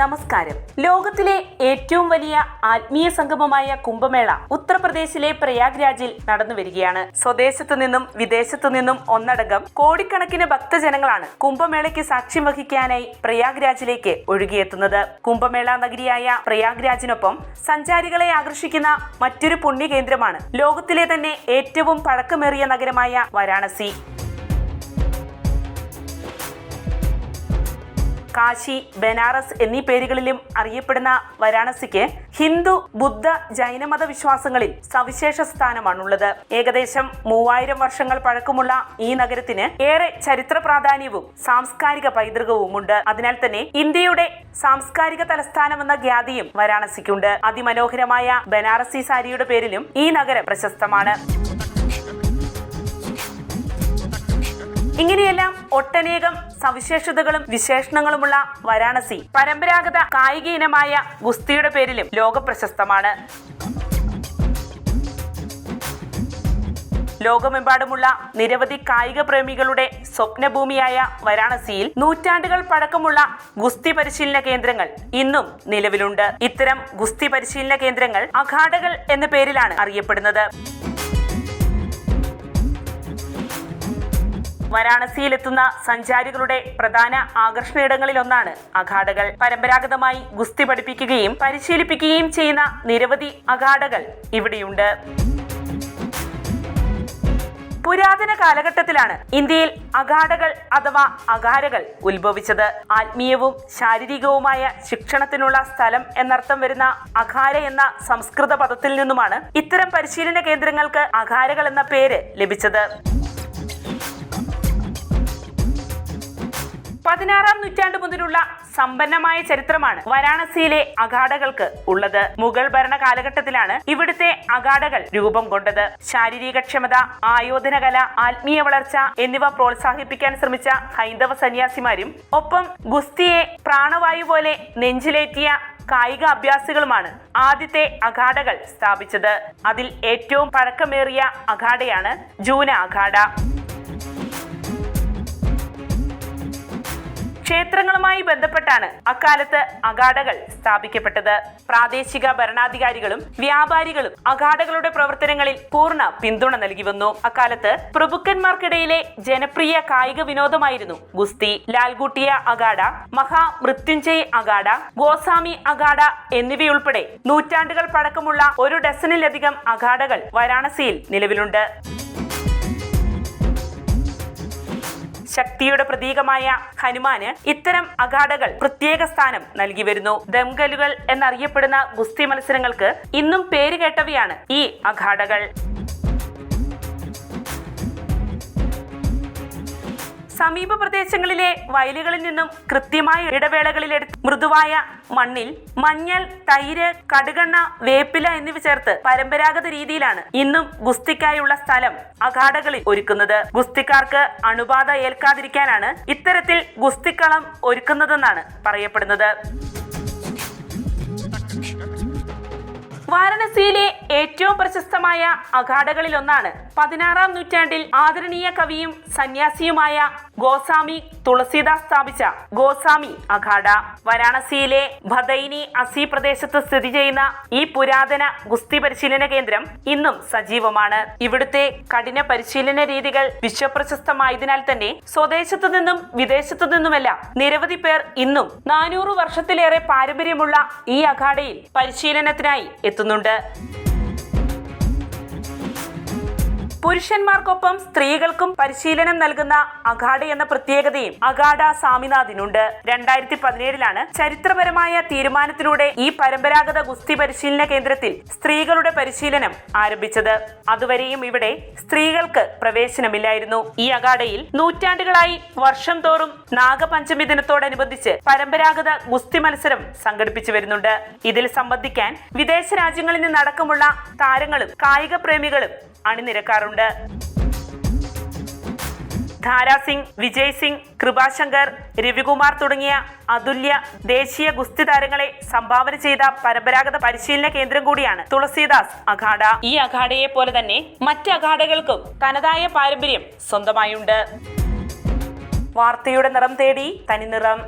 നമസ്കാരം. ലോകത്തിലെ ഏറ്റവും വലിയ ആത്മീയ സംഗമമായ കുംഭമേള ഉത്തർപ്രദേശിലെ പ്രയാഗ് രാജിൽ നടന്നു വരികയാണ്. സ്വദേശത്തു നിന്നും വിദേശത്തു നിന്നും ഒന്നടങ്കം കോടിക്കണക്കിന് ഭക്തജനങ്ങളാണ് കുംഭമേളയ്ക്ക് സാക്ഷ്യം വഹിക്കാനായി പ്രയാഗ് രാജിലേക്ക് ഒഴുകിയെത്തുന്നത്. കുംഭമേള നഗരിയായ പ്രയാഗ് രാജിനൊപ്പം സഞ്ചാരികളെ ആകർഷിക്കുന്ന മറ്റൊരു പുണ്യകേന്ദ്രമാണ് ലോകത്തിലെ തന്നെ ഏറ്റവും പഴക്കമേറിയ നഗരമായ വാരാണസി. കാശി ബനാറസ് എന്നീ പേരുകളിലും അറിയപ്പെടുന്ന വാരാണസിക്ക് ഹിന്ദു ബുദ്ധ ജൈനമത വിശ്വാസങ്ങളിൽ സവിശേഷ സ്ഥാനമാണുള്ളത്. ഏകദേശം മൂവായിരം വർഷങ്ങൾ പഴക്കമുള്ള ഈ നഗരത്തിന് ഏറെ ചരിത്ര പ്രാധാന്യവും സാംസ്കാരിക പൈതൃകവുമുണ്ട്. അതിനാൽ തന്നെ ഇന്ത്യയുടെ സാംസ്കാരിക തലസ്ഥാനമെന്ന ഖ്യാതിയും വാരാണസിക്കുണ്ട്. അതിമനോഹരമായ ബനാറസി സാരിയുടെ പേരിലും ഈ നഗരം പ്രശസ്തമാണ്. ഇങ്ങനെയെല്ലാം ഒട്ടനേകം സവിശേഷതകളും വിശേഷണങ്ങളുമുള്ള വാരാണസി. പരമ്പരാഗത കായിക ഇനമായ ഗുസ്തിയുടെ പേരിലും ലോകപ്രശസ്തമാണ്. ലോകമെമ്പാടുമുള്ള നിരവധി കായിക പ്രേമികളുടെ സ്വപ്നഭൂമിയായ വാരാണസിയിൽ നൂറ്റാണ്ടുകൾ പഴക്കമുള്ള ഗുസ്തി പരിശീലന കേന്ദ്രങ്ങൾ ഇന്നും നിലവിലുണ്ട്. ഇത്തരം ഗുസ്തി പരിശീലന കേന്ദ്രങ്ങൾ അഖാഡകൾ എന്ന പേരിലാണ് അറിയപ്പെടുന്നത്. വാരാണസിയിലെത്തുന്ന സഞ്ചാരികളുടെ പ്രധാന ആകർഷണയിടങ്ങളിലൊന്നാണ് അഖാഡകൾ. പരമ്പരാഗതമായി ഗുസ്തി പഠിപ്പിക്കുകയും പരിശീലിപ്പിക്കുകയും ചെയ്യുന്ന നിരവധി അഖാഡകൾ ഇവിടെയുണ്ട്. പുരാതന കാലഘട്ടത്തിലാണ് ഇന്ത്യയിൽ അഗാഡകൾ അഥവാ അഗാരകൾ ഉത്ഭവിച്ചത്. ആത്മീയവും ശാരീരികവുമായ ശിക്ഷണത്തിനുള്ള സ്ഥലം എന്നർത്ഥം വരുന്ന അഖാര എന്ന സംസ്കൃത പദത്തിൽ നിന്നുമാണ് ഇത്തരം പരിശീലന കേന്ദ്രങ്ങൾക്ക് അഖാരകൾ എന്ന പേര് ലഭിച്ചത്. പതിനാറാം നൂറ്റാണ്ട് മുതലുള്ള സമ്പന്നമായ ചരിത്രമാണ് വാരാണസിയിലെ അഗാഡകൾക്ക് ഉള്ളത്. മുഗൾ ഭരണ കാലഘട്ടത്തിലാണ് ഇവിടുത്തെ അഗാഡകൾ രൂപം കൊണ്ടത്. ശാരീരികക്ഷമത ആയോധനകല ആത്മീയ വളർച്ച എന്നിവ പ്രോത്സാഹിപ്പിക്കാൻ ശ്രമിച്ച ഹൈന്ദവ സന്യാസിമാരും ഒപ്പം ഗുസ്തിയെ പ്രാണവായു പോലെ നെഞ്ചിലേറ്റിയ കായിക അഭ്യാസികളുമാണ് ആദ്യത്തെ അഖാഡകൾ സ്ഥാപിച്ചത്. അതിൽ ഏറ്റവും പഴക്കമേറിയ അഖാഡയാണ് ജൂന അഖാഡ ക്ഷേത്രങ്ങളുമായി ബന്ധപ്പെട്ടാണ് അക്കാലത്ത് അഗാഡകൾ സ്ഥാപിക്കപ്പെട്ടത്. പ്രാദേശിക ഭരണാധികാരികളും വ്യാപാരികളും അഗാഡകളുടെ പ്രവർത്തനങ്ങളിൽ പൂർണ പിന്തുണ നൽകി വന്നു. അക്കാലത്ത് പ്രഭുക്കന്മാർക്കിടയിലെ ജനപ്രിയ കായിക വിനോദമായിരുന്നു ഗുസ്തി. ലാൽഗുട്ടിയ അഗാഡ മഹാ മൃത്യുഞ്ജയ് അഗാഡ ഗോസ്വാമി അഗാഡ എന്നിവയുൾപ്പെടെ നൂറ്റാണ്ടുകൾ പഴക്കമുള്ള ഒരു ഡസനിലധികം അഗാഡകൾ വാരാണസിയിൽ നിലവിലുണ്ട്. ശക്തിയുടെ പ്രതീകമായ ഹനുമാന് ഇത്തരം അഗാഡകൾ പ്രത്യേക സ്ഥാനം നൽകി വരുന്നു. ദംഗലുകൾ എന്നറിയപ്പെടുന്ന ഗുസ്തി മത്സരങ്ങൾക്ക് ഇന്നും പേര് കേട്ടവയാണ് ഈ അഖാഡകൾ സമീപ പ്രദേശങ്ങളിലെ വയലുകളിൽ നിന്നും കൃത്യമായ ഇടവേളകളിലെടുത്ത് മൃദുവായ മണ്ണിൽ മഞ്ഞൾ തൈര് കടുകണ്ണ വേപ്പില എന്നിവ ചേർത്ത് പരമ്പരാഗത രീതിയിലാണ് ഇന്നും ഗുസ്തിക്കായുള്ള സ്ഥലം അഖാഡകളിൽ ഒരുക്കുന്നത്. ഗുസ്തിക്കാർക്ക് അണുബാധ ഏൽക്കാതിരിക്കാനാണ് ഇത്തരത്തിൽ ഗുസ്തിക്കളം ഒരുക്കുന്നതെന്നാണ് പറയപ്പെടുന്നത്. വാരണസിയിലെ ഏറ്റവും പ്രശസ്തമായ അഖാഡകളിൽ ഒന്നാണ് പതിനാറാം നൂറ്റാണ്ടിൽ ആദരണീയ കവിയും സന്യാസിയുമായ ഗോസ്വാമി തുളസീദാസ് സ്ഥാപിച്ച ഗോസ്വാമി അഖാഡ. വാരാണസിയിലെ ഭദൈനി അസി പ്രദേശത്ത് സ്ഥിതി ചെയ്യുന്ന ഈ പുരാതന ഗുസ്തി പരിശീലന കേന്ദ്രം ഇന്നും സജീവമാണ്. ഇവിടുത്തെ കഠിന പരിശീലന രീതികൾ വിശ്വപ്രശസ്തമായതിനാൽ തന്നെ സ്വദേശത്തു നിന്നും വിദേശത്തു നിന്നുമെല്ലാം നിരവധി പേർ ഇന്നും നാനൂറ് വർഷത്തിലേറെ പാരമ്പര്യമുള്ള ഈ അഖാഡയിൽ പരിശീലനത്തിനായി എത്തുന്നുണ്ട്. പുരുഷന്മാർക്കൊപ്പം സ്ത്രീകൾക്കും പരിശീലനം നൽകുന്ന അഗാഡ എന്ന പ്രത്യേകതയും അഗാഡ സ്വാമിനാഥിനുണ്ട്. രണ്ടായിരത്തി പതിനേഴിലാണ് ചരിത്രപരമായ തീരുമാനത്തിലൂടെ ഈ പരമ്പരാഗത ഗുസ്തി പരിശീലന കേന്ദ്രത്തിൽ സ്ത്രീകളുടെ പരിശീലനം ആരംഭിച്ചത്. അതുവരെയും ഇവിടെ സ്ത്രീകൾക്ക് പ്രവേശനമില്ലായിരുന്നു. ഈ അഗാഡയിൽ നൂറ്റാണ്ടുകളായി വർഷം തോറും നാഗപഞ്ചമി ദിനത്തോടനുബന്ധിച്ച് പരമ്പരാഗത ഗുസ്തി മത്സരം സംഘടിപ്പിച്ചു വരുന്നുണ്ട്. ഇതിൽ സംബന്ധിക്കാൻ വിദേശ രാജ്യങ്ങളിൽ നിന്നടക്കമുള്ള താരങ്ങളും കായിക പ്രേമികളും അണിനിരക്കാറുണ്ട്. ധാരാസിംഗ് വിജയ് സിംഗ് കൃപാശങ്കർ രവികുമാർ തുടങ്ങിയ അതുല്യ ദേശീയ ഗുസ്തി താരങ്ങളെ സംഭാവന ചെയ്ത പരമ്പരാഗത പരിശീലന കേന്ദ്രം കൂടിയാണ് തുളസീദാസ് അഖാഡ. ഈ അഖാഡയെ പോലെ തന്നെ മറ്റ് അഖാഡകൾക്കും തനതായ പാരമ്പര്യം സ്വന്തമായുണ്ട്. വാർത്തയുടെ നിറം തേടി തനിനിറം.